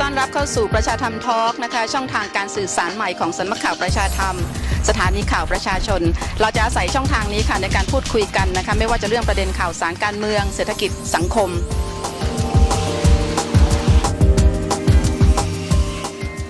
ต้อนรับเข้าสู่ประชาธรรมทอล์กนะคะ ช่องทางการสื่อสารใหม่ของสำนักข่าวประชาธรรม สถานีข่าวประชาชน เราจะอาศัยช่องทางนี้ค่ะในการพูดคุยกันนะคะ ไม่ว่าจะเรื่องประเด็นข่าวสารการเมือง เศรษฐกิจสังคม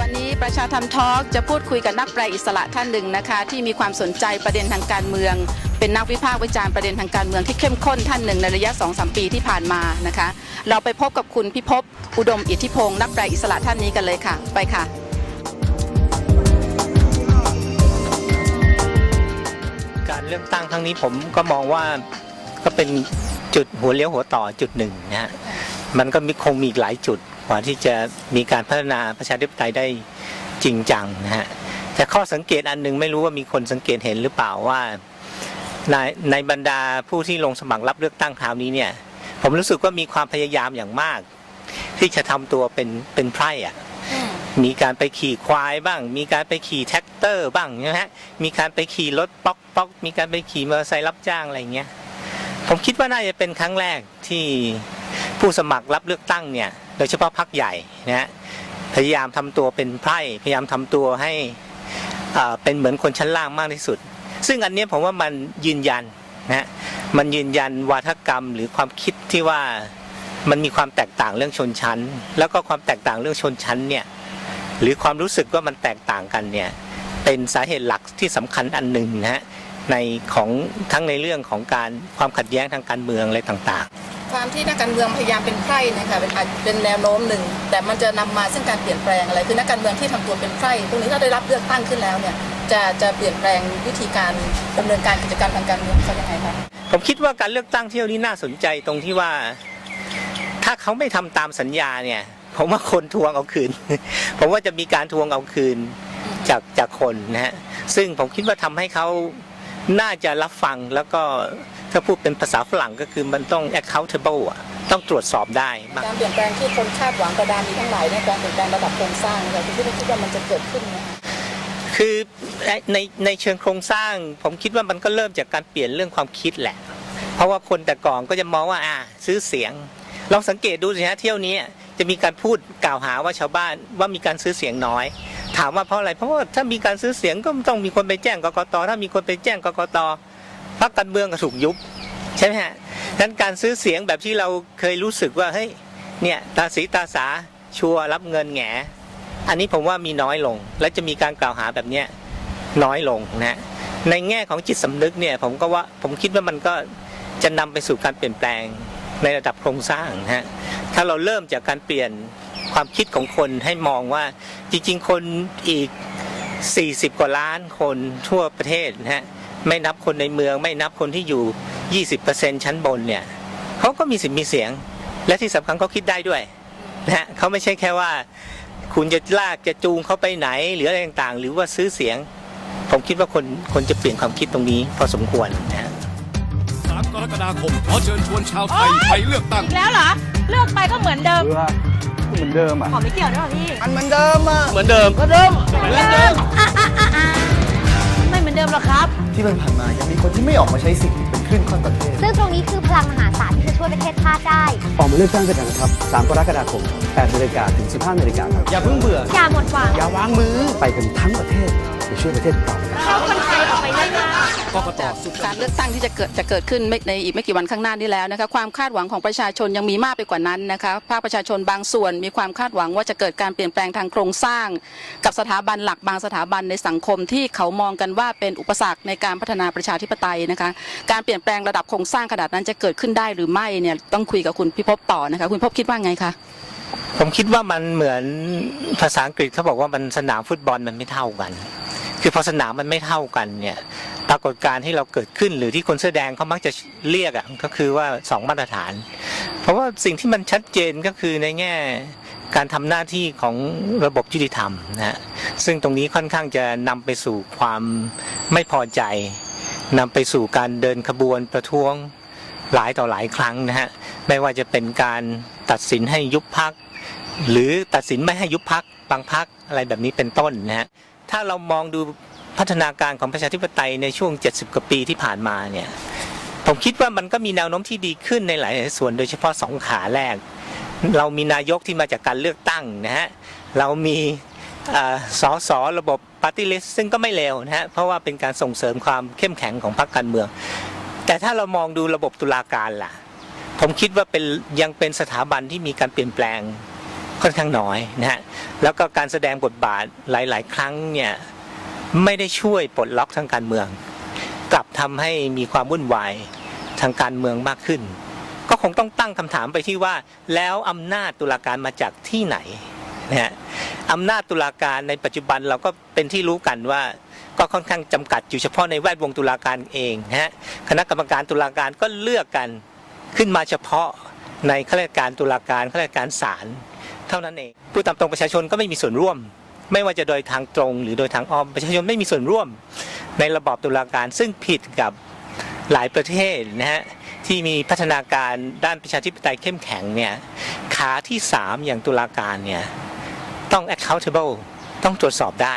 วันนี้ประชาธรรมทอล์กจะพูดคุยกับนักแปลอิสระท่านหนึ่งนะคะ ที่มีความสนใจประเด็นทางการเมือง เป็นนักวิพากษ์วิจารณ์ประเด็นทางการเมืองที่เข้มข้นท่านหนึ่งในระยะ2อสปีที่ผ่านมานะคะ เราไปพบกับคุณพิภพอุดมอิทธิพงศ์นักแปลอิสระท่านนี้กันเลยค่ะ ไปค่ะ การเลือกตั้งครั้งนี้ผมก็มองว่าก็เป็นจุดหัวเลี้ยวหัวต่อจุดหนึ่งนะฮะมันก็มีคงมีอีกหลายจุดกว่าที่จะมีการพัฒนาประชาธิปไตยได้จริงจังนะฮะแต่ข้อสังเกตอันหนึ่งไม่รู้ว่ามีคนสังเกตเห็นหรือเปล่าว่า ในในบรรดาผู้ที่ลงสมัครรับเลือกตั้งคราวนี้เนี่ย ผมรู้สึกว่ามีความพยายามอย่างมาก ที่จะทำตัวเป็นเป็นไพร่อะมีการไปขี่ควายบ้าง มีการไปขี่แท็กเตอร์บ้างนะฮะมีการไปขี่รถป๊อกป๊อกมีการไปขี่มอเตอร์ไซค์รับจ้างอะไรเงี้ยผมคิดว่าน่าจะเป็นครั้งแรกที่ผู้สมัครรับเลือกตั้งเนี่ยโดยเฉพาะพรรคใหญ่นะฮะพยายามทำตัวเป็นไพร่พยายามทำตัวให้อ่าเป็นเหมือนคนชั้นล่างมากที่สุด ซึ่งอันนี้ผมว่ามันยืนยันนะฮะมันยืนยันวาทกรรมหรือความคิดที่ว่ามันมีความแตกต่างเรื่องชนชั้น แล้วก็ความแตกต่างเรื่องชนชั้นเนี่ยหรือความรู้สึกว่ามันแตกต่างกันเนี่ยเป็นสาเหตุหลักที่สำคัญอันหนึ่งนะฮะในของทั้งในเรื่องของการความขัดแย้งทางการเมืองอะไรต่างๆ ความที่นักการเมืองพยายามเป็นไพร่นะคะเป็นอาจเป็นแนวโน้มหนึ่ง แต่มันจะนำมาซึ่งการเปลี่ยนแปลงอะไรคือนักการเมืองที่ทำตัวเป็นไพร่พวกนี้ถ้าได้รับเลือกตั้งขึ้นแล้วเนี่ย จะจะเปลี่ยนแปลงวิธีการดำเนินการกิจกรรมทางการเมืองเขายังไงคะๆผมคิดว่าการเลือกตั้งเที่ยวนี้น่าสนใจตรงที่ว่า ถ้าเขาไม่ทำตามสัญญาเนี่ยผมว่าคนทวงเอาคืน ผมว่าจะมีการทวงเอาคืนจากจากคนนะฮะซึ่งผมคิดว่าทำให้เขาน่าจะรับฟังแล้วก็ถ้าพูดเป็นภาษาฝรั่งก็คือมันต้อง accountable อะต้องตรวจสอบได้มากการเปลี่ยนแปลงที่คนคาดหวังกระดานมีทั้งหลายในยการเปลี่ยนแปลงระดับโครงสร้างนะคะคุณพี่คิดว่ามันจะเกิดขึ้นไหม คือในในเชิงโครงสร้าง ผมคิดว่ามันก็เริ่มจากการเปลี่ยนเรื่องความคิดแหละ เพราะว่าคนแต่ก่อนก็จะมองว่าอ่าซื้อเสียงลองสังเกตดูสิฮะเที่ยวนี้จะมีการพูดกล่าวหาว่าชาวบ้านว่ามีการซื้อเสียงน้อย ถามว่าเพราะอะไรเพราะว่าถ้ามีการซื้อเสียงก็ต้องมีคนไปแจ้งกกตถ้ามีคนไปแจ้งกกตพรรคการเมืองก็ถูกยุบใช่ไหมฮะดังนั้นการซื้อเสียงแบบที่เราเคยรู้สึกว่าเฮ้ยเนี่ยตาสีตาสาชัวรับเงินแหง อันนี้ผมว่ามีน้อยลง และจะมีการกล่าวหาแบบเนี้ยน้อยลงนะในแง่ของจิตสำนึกเนี่ยผมก็ว่าผมคิดว่ามันก็จะนำไปสู่การเปลี่ยนแปลงในระดับโครงสร้างนะฮะถ้าเราเริ่มจากการเปลี่ยนความคิดของคนให้มองว่าจริงๆ คนอีก 40 กว่าล้านคนทั่วประเทศนะฮะไม่นับคนในเมือง ไม่นับคนที่อยู่ 20%ชั้นบนเนี่ยเขาก็มีสิทธิ์มีเสียง และที่สำคัญเขาคิดได้ด้วยนะฮะเขาไม่ใช่แค่ว่า คุณจะลากจะจูงเขาไปไหนหรืออะไรต่างๆ หรือว่าซื้อเสียง ผมคิดว่าคนคนจะเปลี่ยนความคิดตรงนี้พอสมควรนะฮะ3กรกฎาคมขอเชิญชวนชาวไทยไปเลือกตั้งอีกแล้วเหรอ เลือกไปก็เหมือนเดิมเบื่อก็เหมือนเดิมอะ ขอไม่เกี่ยวด้วยเหรอพี่ มันเหมือนเดิมอะ เหมือนเดิมก็เดิม เหมือนเดิมอะอะอะอะไม่เหมือนเดิมหรอกครับ ที่มันผ่านมายังมีคนที่ ไม่ออกมาใช้สิทธิ์เป็นครึ่งค่อนประเทศ ซึ่งตรงนี้คือพลังมหาศาลที่จะช่วยประเทศชาติได้ ออกมาเลือกตั้งกันนะครับ 3 กรกฎาคม8นาฬิกาถึง 15นาฬิกาครับอย่าเพิ่งเบื่ออย่าหมดหวังอย่าวางมือไปกันทั้งประเทศไปช่วยประเทศเรา กกตจากการเลือกตั้งที่จะเกิดจะเกิดขึ้นไม่ในอีกไม่กี่วันข้างหน้านี้แล้วนะคะความคาดหวังของประชาชนยังมีมากไปกว่านั้นนะคะภาคประชาชนบางส่วนมีความคาดหวังว่าจะเกิดการเปลี่ยนแปลงทางโครงสร้าง กับสถาบันหลักบางสถาบันในสังคมที่เขามองกันว่าเป็นอุปสรรคในการพัฒนาประชาธิปไตยนะคะการเปลี่ยนแปลงระดับโครงสร้างขนาดนั้นจะเกิดขึ้นได้หรือไม่เนี่ยต้องคุยกับคุณพิภพต่อนะคะคุณพิภพคิดว่าไงคะผมคิดว่ามันเหมือนภาษาอังกฤษเขาบอกว่ามันสนามฟุตบอลมันไม่เท่ากัน คือพอสนามมันไม่เท่ากันเนี่ย ปรากฏการณ์ที่เราเกิดขึ้น หรือที่คนเสื้อแดงเขามักจะเรียกอะก็คือว่าสองมาตรฐาน เพราะว่าสิ่งที่มันชัดเจนก็คือในแง่การทำหน้าที่ของระบบยุติธรรมนะฮะซึ่งตรงนี้ค่อนข้างจะนำไปสู่ความไม่พอใจนำไปสู่การเดินขบวนประท้วงหลายต่อหลายครั้งนะฮะไม่ว่าจะเป็นการตัดสินให้ยุบพัก หรือตัดสินไม่ให้ยุบพักบางพักอะไรแบบนี้เป็นต้นนะฮะถ้าเรามองดู พัฒนาการของประชาธิปไตยในช่วง 70 กว่าปีที่ผ่านมาเนี่ยผมคิดว่ามันก็มีแนวโน้มที่ดีขึ้นในหลายส่วนโดยเฉพาะสองขาแรก เรามีนายกที่มาจากการเลือกตั้งนะฮะเรามีเอ่อสอสอระบบปาร์ตี้ลิสซึ่งก็ไม่เลวนะฮะเพราะว่าเป็นการส่งเสริมความเข้มแข็งของพรรคการเมือง แต่ถ้าเรามองดูระบบตุลาการล่ะ ผมคิดว่าเป็นยังเป็นสถาบันที่มีการเปลี่ยนแปลงค่อนข้างน้อยนะฮะแล้วก็การแสดงบทบาทหลาย ๆ ครั้งเนี่ย ไม่ได้ช่วยปลดล็อกทางการเมือง กลับทำให้มีความวุ่นวายทางการเมืองมากขึ้น ก็คงต้องตั้งคำถามไปที่ว่า แล้วอำนาจตุลาการมาจากที่ไหนนะฮะอำนาจตุลาการในปัจจุบันเราก็เป็นที่รู้กันว่าก็ค่อนข้างจำกัดอยู่เฉพาะในแวดวงตุลาการเองนะฮะคณะกรรมการตุลาการก็เลือกกันขึ้นมาเฉพาะในข้าราชการตุลาการข้าราชการศาลเท่านั้นเองผู้ตามตรงประชาชนก็ไม่มีส่วนร่วม ไม่ว่าจะโดยทางตรงหรือโดยทางอ้อมประชาชนไม่มีส่วนร่วมในระบอบตุลาการ ซึ่งผิดกับหลายประเทศนะฮะที่มีพัฒนาการด้านประชาธิปไตยเข้มแข็งเนี่ยขาที่ 3 อย่างตุลาการเนี่ยต้อง accountable ต้องตรวจสอบได้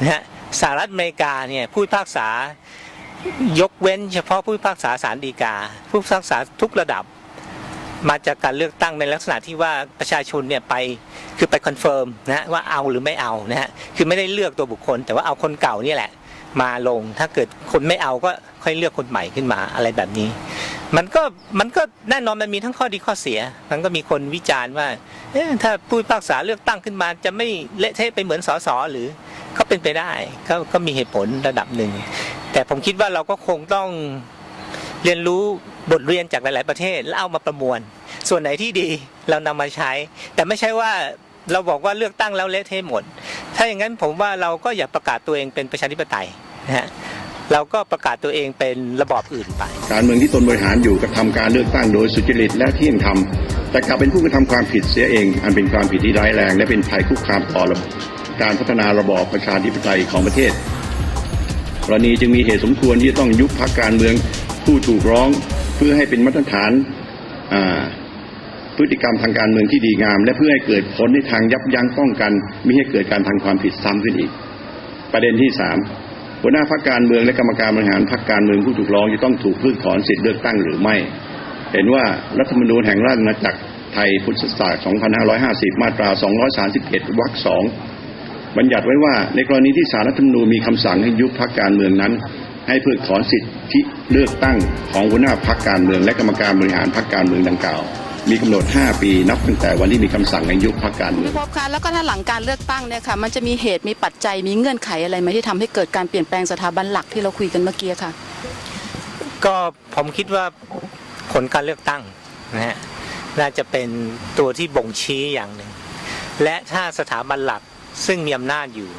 นะฮะสหรัฐอเมริกาเนี่ยผู้พิพากษายกเว้นเฉพาะผู้พิพากษาศาลฎีกา ผู้พิพากษาทุกระดับ มาจากการเลือกตั้งในลักษณะที่ว่าประชาชนเนี่ยไปคือไปคอนเฟิร์มนะว่าเอาหรือไม่เอานะฮะคือไม่ได้เลือกตัวบุคคล แต่ว่าเอาคนเก่านี่แหละ มาลงถ้าเกิดคนไม่เอาก็ค่อยเลือกคนใหม่ขึ้นมาอะไรแบบนี้ มันก็มันก็แน่นอนมันมีทั้งข้อดีข้อเสีย มันก็มีคนวิจารณ์ว่าถ้าผู้พิพากษาเลือกตั้งขึ้นมา จะไม่เละเทะไปเหมือนสสหรือก็เป็นไปได้ก็ก็มีเหตุผลระดับหนึ่ง แต่ผมคิดว่าเราก็คงต้องเรียนรู้บทเรียนจากหลาย ๆ ประเทศแล้วเอามาประมวล ส่วนไหนที่ดีเรานำมาใช้ แต่ไม่ใช่ว่าเราบอกว่าเลือกตั้งแล้วเละเทะหมด ถ้าอย่างนั้นผมว่าเราก็อย่าประกาศตัวเองเป็นประชาธิปไตยนะฮะเราก็ประกาศตัวเองเป็นระบอบอื่นไป การเมืองที่ตนบริหารอยู่กระทำการเลือกตั้งโดยสุจริตและเที่ยงธรรมแต่กลับเป็นผู้กระทำความผิดเสียเอง อันเป็นความผิดที่ร้ายแรง และเป็นภัยคุกคามต่อระบบการพัฒนาระบอบประชาธิปไตยของประเทศกรณีจึงมีเหตุสมควรที่จะต้องยุบพักการเมืองผู้ถูกร้องเพื่อให้เป็นมาตรฐานอ่า พฤติกรรมทางการเมืองที่ดีงาม และเพื่อให้เกิดผลในทางยับยั้งป้องกันไม่ให้เกิดการทำความผิดซ้ำขึ้นอีก ประเด็นที่สามหัวหน้าพักการเมืองและกรรมการบริหารพักการเมืองผู้ถูกร้องจะต้องถูกเพิกถอนสิทธิเลือกตั้งหรือไม่ เห็นว่ารัฐธรรมนูญแห่งราชอาณาจักรไทยพุทธศักราช 2550 มาตรา 231 วรรคสองบัญญัติไว้ว่าในกรณีที่สารรัฐธรรมนูญมีคำสั่งให้ยุบพักการเมืองนั้น ให้เพิกถอนสิทธิเลือกตั้งของหัวหน้าพักการเมืองและกรรมการบริหารพักการเมืองดังกล่าว มีกำหนด 5 ปีนับตั้งแต่วันที่มีคำสั่งให้ยุบพักการเมืองพบค่ะแล้วก็ถ้าหลังการเลือกตั้งเนี่ยค่ะ มันจะมีเหตุมีปัจจัยมีเงื่อนไขอะไรไหมที่ทำให้เกิดการเปลี่ยนแปลงสถาบันหลักที่เราคุยกันเมื่อกี้ค่ะ ก็ผมคิดว่าผลการเลือกตั้งนะฮะน่าจะเป็นตัวที่บ่งชี้อย่างหนึ่ง และถ้าสถาบันหลักซึ่งมีอำนาจอยู่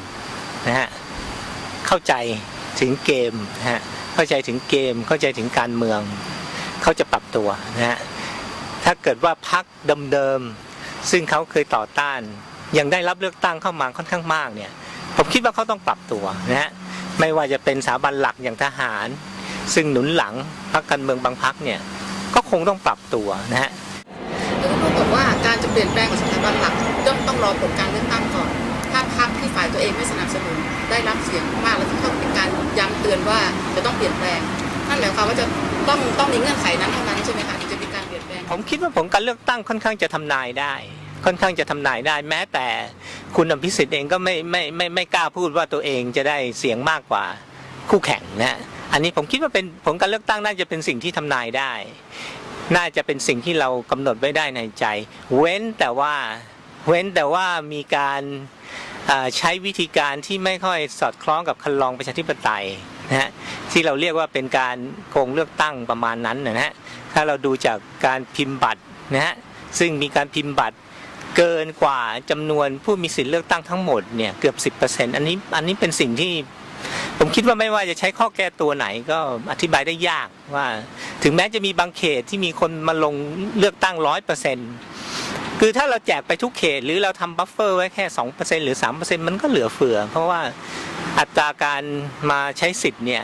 นะฮะเข้าใจถึงเกมนะฮะเข้าใจถึงเกมเข้าใจถึงการเมือง เขาจะปรับตัวนะฮะ ถ้าเกิดว่าพักเดิมๆซึ่งเขาเคยต่อต้าน ยังได้รับเลือกตั้งเข้ามาค่อนข้างมากเนี่ยผมคิดว่าเขาต้องปรับตัวนะฮะไม่ว่าจะเป็นสถาบันหลักอย่างทหาร ซึ่งหนุนหลังพรรคการเมืองบางพรรคเนี่ยก็คงต้องปรับตัวนะฮะแล้วก็บอกว่าการจะเปลี่ยนแปลงของสถาบันหลักต้องต้องรอผลการเลือกตั้งก่อน ถ้าพรรคที่ฝ่ายตัวเองไม่สนับสนุนได้รับเสียงมากแล้วที่เขาเป็นการย้ำเตือนว่าจะต้องเปลี่ยนแปลงนั่นหมายความว่าจะต้องต้องมีเงื่อนไขนั้นเท่านั้นใช่ไหมคะ ผมคิดว่าผลการเลือกตั้งค่อนข้างจะทำนายได้ ค่อนข้างจะทำนายได้ แม้แต่คุณอภิสิทธิ์เองก็ไม่ไม่ไม่ไม่กล้าพูดว่าตัวเองจะได้เสียงมากกว่าคู่แข่งนะฮะอันนี้ผมคิดว่าเป็นผลการเลือกตั้งน่าจะเป็นสิ่งที่ทำนายได้ น่าจะเป็นสิ่งที่เรากำหนดไว้ได้ในใจ เว้นแต่ว่าเว้นแต่ว่ามีการใช้วิธีการที่ไม่ค่อยสอดคล้องกับคันลองประชาธิปไตยนะฮะที่เราเรียกว่าเป็นการโกงเลือกตั้งประมาณนั้นนะฮะ ถ้าเราดูจากการพิมพ์บัตรนะฮะซึ่งมีการพิมพ์บัตรเกินกว่าจำนวนผู้มีสิทธิเลือกตั้งทั้งหมดเนี่ยเกือบ10%อันนี้อันนี้เป็นสิ่งที่ผมคิดว่าไม่ว่าจะใช้ข้อแก้ตัวไหนก็อธิบายได้ยากว่า ถึงแม้จะมีบางเขตที่มีคนมาลงเลือกตั้งร้อยเปอร์เซ็นต์คือถ้าเราแจกไปทุกเขต หรือเราทำบัฟเฟอร์ไว้แค่สองเปอร์เซ็นหรือสามเปอร์เซ็นมันก็เหลือเฟือ เพราะว่าอัตราการมาใช้สิทธิ์เนี่ย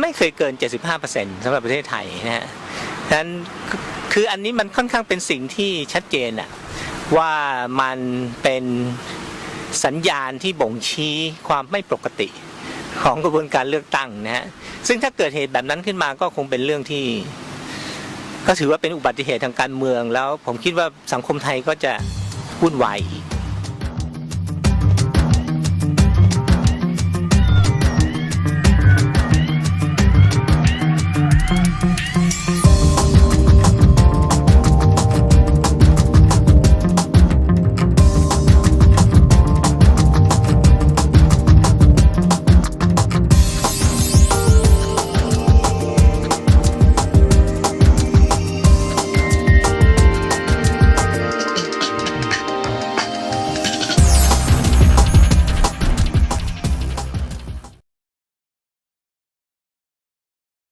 ไม่เคยเกิน75%สำหรับประเทศไทยนะฮะ นั้นคือออันนี้มันค่อนข้างเป็นสิ่งที่ชัดเจนอะว่ามันเป็นสัญญาณที่บ่งชี้ความไม่ปกติของกระบวนการเลือกตั้งนะฮะ ซึ่งถ้าเกิดเหตุแบบนั้นขึ้นมาก็คงเป็นเรื่องที่ ก็ถือว่าเป็นอุบัติเหตุทางการเมืองแล้ว ผมคิดว่าสังคมไทยก็จะวุ่นวายอีก